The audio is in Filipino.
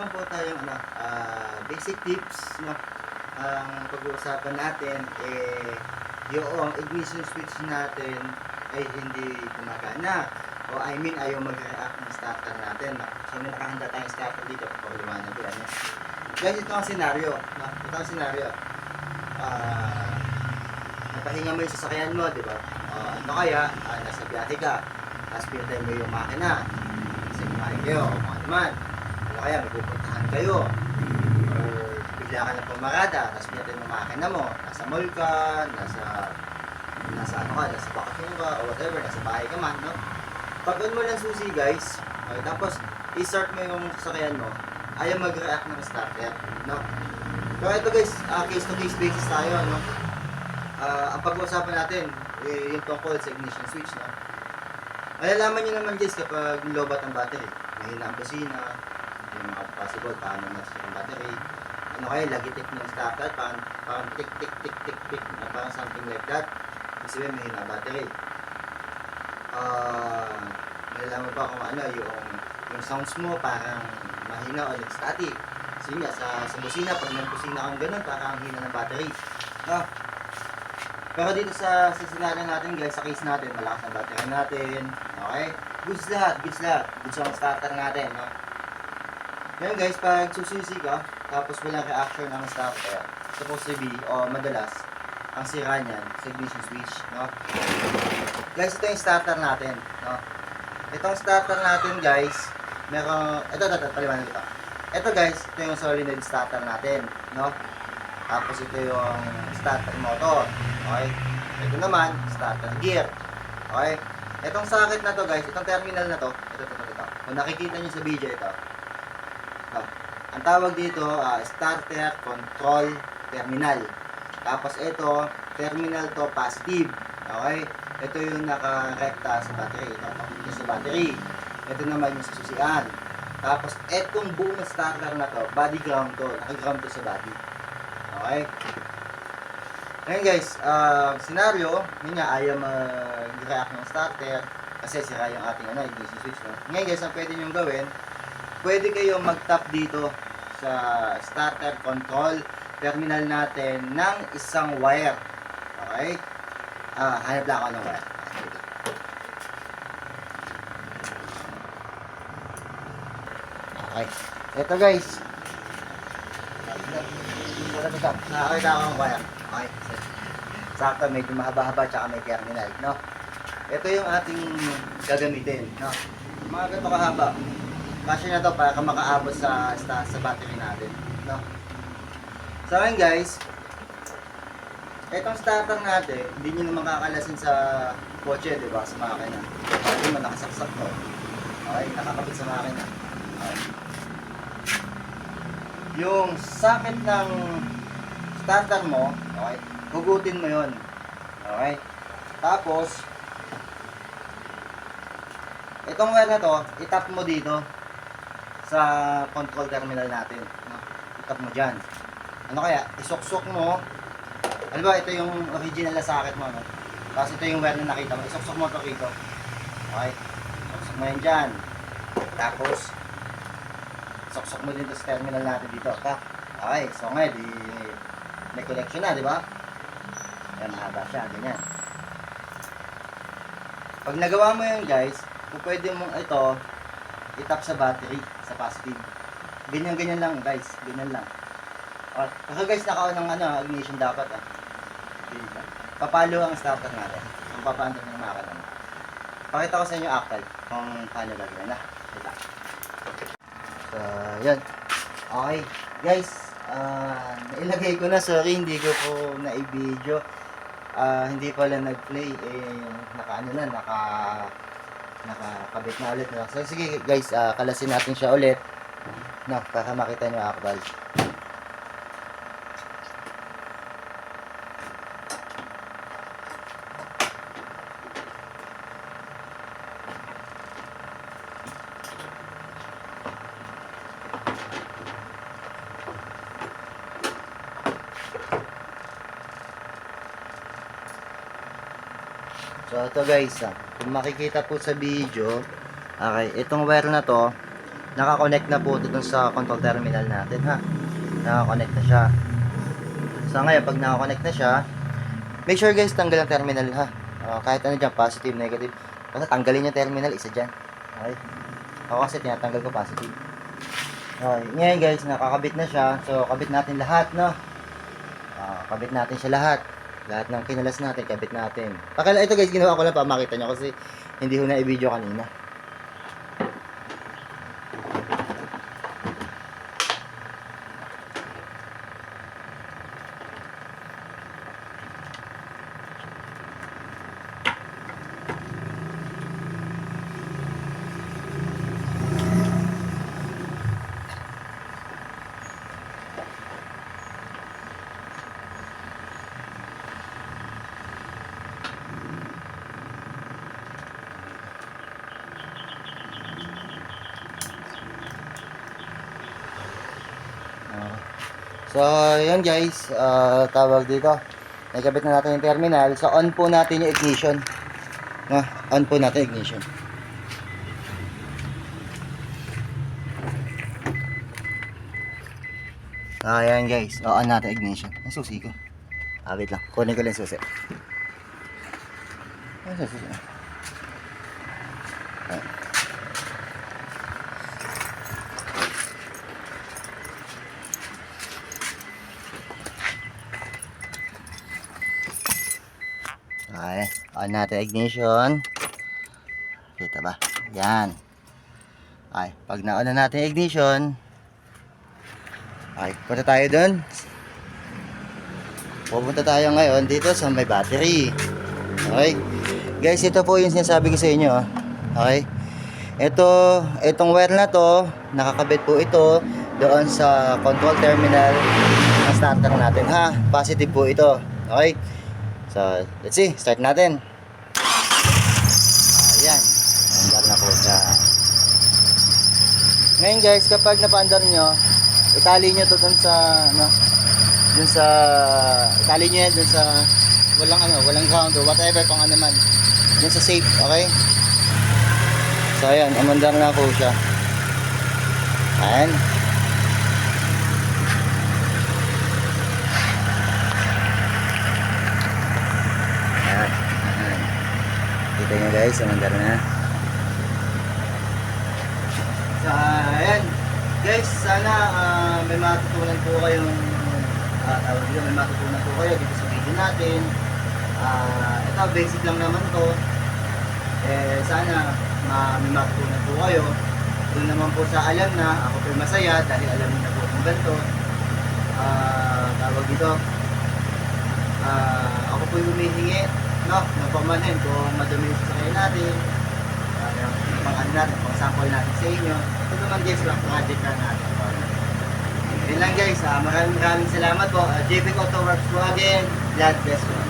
meron po tayong ano, ah, basic tips, no? Ang pag-uusapan natin, eh, yung ignition switch natin ay hindi gumagana. O I mean, ayaw mag-react ng starter natin. No? So, may nakahanda tayong starter dito. Pagkaliwanag ko lang yan. Guys, ito ang senaryo. No? Ito ang senaryo. Ah, napahinga mo yung sasakyan mo, di ba? O, ano kaya, ah, nasa biyahe ka. Tapos pinatay mo yung makina. Kasi kumain kayo, o mga naman. Kaya, pupuntahan kayo. Or bigla ka na pumarada, tapos pinatay mo makina mo. Nasa mall ka, nasa nasa ano ka, nasa bakasyon ka, o whatever, nasa bahay ka man, no? Pag on mo lang susi, guys, okay, tapos i-start mo yung sasakyan mo, ayaw mag-react ng starter, no? Pero ito guys, ah, case-to-case basis tayo, no? Ah, ang pag-uusapan natin, eh, yung tungkol sa ignition switch, no? Malalaman nyo naman guys kapag lobat ang battery. Mahina ang busina, possible, paano mas yung battery. Ano kaya, lagitik ng starter, parang, parang tick, tick, tick, tick, tick, na parang something like that. Ibig sabihin, mahina ang battery. Ah, malalaman pa kung ano, yung, yung sounds mo parang mahina o nag-static. Kasi nga, sa, sa busina, pag nag-busina kang ganun, parang ang hina ng battery. No? Pero dito sa, sa scenario natin guys, sa case natin, malakas ang battery natin. Okay? Goods lahat, goods lahat. Goods ang starter natin. No? Ngayon guys, pag sususi ka, tapos walang reaction ng starter, supposed to be, o madalas, ang sira niyan, sa ignition switch. No? Guys, ito yung starter natin. No? Itong starter natin guys, meron, ito, ito, ito, paliwanag ito. Ito guys, ito yung solenoid starter natin. No? Tapos ito yung starter motor. Okay? Ito naman, starter gear. Okay? Itong socket na to guys, itong terminal na to, ito, ito, ito, ito. Kung nakikita nyo sa video ito, ito. Ang tawag dito, ah, starter control terminal. Tapos ito, terminal to positive. Okay? Ito yung nakarekta sa battery. Ito, ito sa battery. Ito naman yung susian. Tapos, etong buong starter na to, body ground to, nakaground to sa body. Okay? Ngayon guys, uh, scenario, yun nga, ayaw mag-react ng starter kasi sira yung ating ano, ignition switch. No? Ngayon guys, ang pwede nyo gawin, pwede kayo mag-tap dito sa starter control terminal natin ng isang wire. Okay? Ah, hanap lang ako ng wire. Okay. Ito guys. Nakakita ako ng wire. Okay. Sakto, medyo mahaba-haba tsaka may terminal, no? Ito yung ating gagamitin, no? Mga ganito kahaba. Kasi na to para ka makaabot sa, sa, sa battery natin, no? So ayun guys, itong starter natin, hindi nyo naman kakalasin sa kotse, di ba? Sa makina. Hindi mo nakasaksak to. Okay, nakakabit sa makina. Okay. Yung socket ng starter mo, okay, hugutin mo yon Okay? Tapos, itong wire na to, itap mo dito sa control terminal natin. No? Itap mo dyan. Ano kaya? Isuksok mo. Alam ito yung original na socket mo. No? Tapos ito yung wire na nakita mo. Isuksok mo ito rito. Okay? Isuksok mo yan dyan. Tapos, suksok mo din ito sa terminal natin dito. Ta? Okay, so ngayon, di, may connection na, di ba? Yan, mahaba siya, ganyan. Pag nagawa mo yan guys, kung pwede mong ito, itap sa battery, sa positive. Ganyan-ganyan lang guys, ganyan lang. O, kasi guys, naka ng ano, ignition dapat ah. Ganyan. Papalo ang starter natin. Kung papaano ng makina mo. Pakita ko sa inyo actual kung paano gagawin na. Ito. So, yan. Okay. Guys, ah nailagay ko na. Sorry, hindi ko po na-video. Ah, hindi pala nag-play. Eh, naka ano na, naka nakakabit na ulit. No? So, sige guys, ah, kalasin natin siya ulit. No, para makita nyo akbal. So ito guys, ah, kung makikita po sa video, okay, itong wire na to, nakakonect na po dun sa control terminal natin ha. Nakakonect na siya. So ngayon, pag nakakonect na siya, make sure guys, tanggal ang terminal ha. Ah, kahit ano dyan, positive, negative. Basta tanggalin yung terminal, isa dyan. Okay? Ako kasi tinatanggal ko positive. Okay, ngayon guys, nakakabit na siya. So, kabit natin lahat, no? Ah, kabit natin siya lahat. Lahat ng kinalas natin, kabit natin. Pakala ito guys, ginawa ko lang para makita nyo kasi hindi ko na i-video kanina. So, yun guys, ah, tawag dito. Nagkabit na natin yung terminal. So, on po natin yung ignition. No, on po natin ignition. Ayan guys, o, on natin ignition. Ang susi ko. Ah, wait lang. Kunin ko lang susi. Ang susi. Ayan. Okay, on natin ignition. Kita ba? Yan. Okay, pag na-on na natin ignition, okay, punta tayo dun. Pupunta tayo ngayon dito sa may battery. Okay. Guys, ito po yung sinasabi ko sa inyo. ah. Okay. Ito, itong wire na to, nakakabit po ito doon sa control terminal ng starter natin ha. Positive po ito. Okay. So, let's see. Start natin. Ayan. Andar na po siya. Ngayon guys, kapag napaandar nyo, itali nyo to dun sa, ano, dun sa, itali nyo yan dun sa, walang ano, walang ground or whatever kung ano man. Dun sa safe, okay? So, ayan, umandar na po siya. Ayan. Ayan. Kita nyo guys, umandar na. So, ayan. Guys, sana ah, may matutunan po kayong uh, tawag dito, may matutunan po kayo dito sa video natin. Ah, ito, basic lang naman to. Eh, sana ma may matutunan po kayo. Doon naman po sa alam na, ako po masaya dahil alam na po kung ganito. Ah, tawag dito, Ah, ako po yung humihingi, no, ng pamanin kung madumi yung sasakyan natin, uh, pang ano natin, pang sample natin sa inyo. Ito naman guys, lang project lang natin. Yun lang guys, ah, maraming maraming salamat po. Uh, JP Auto Works po again. God bless you.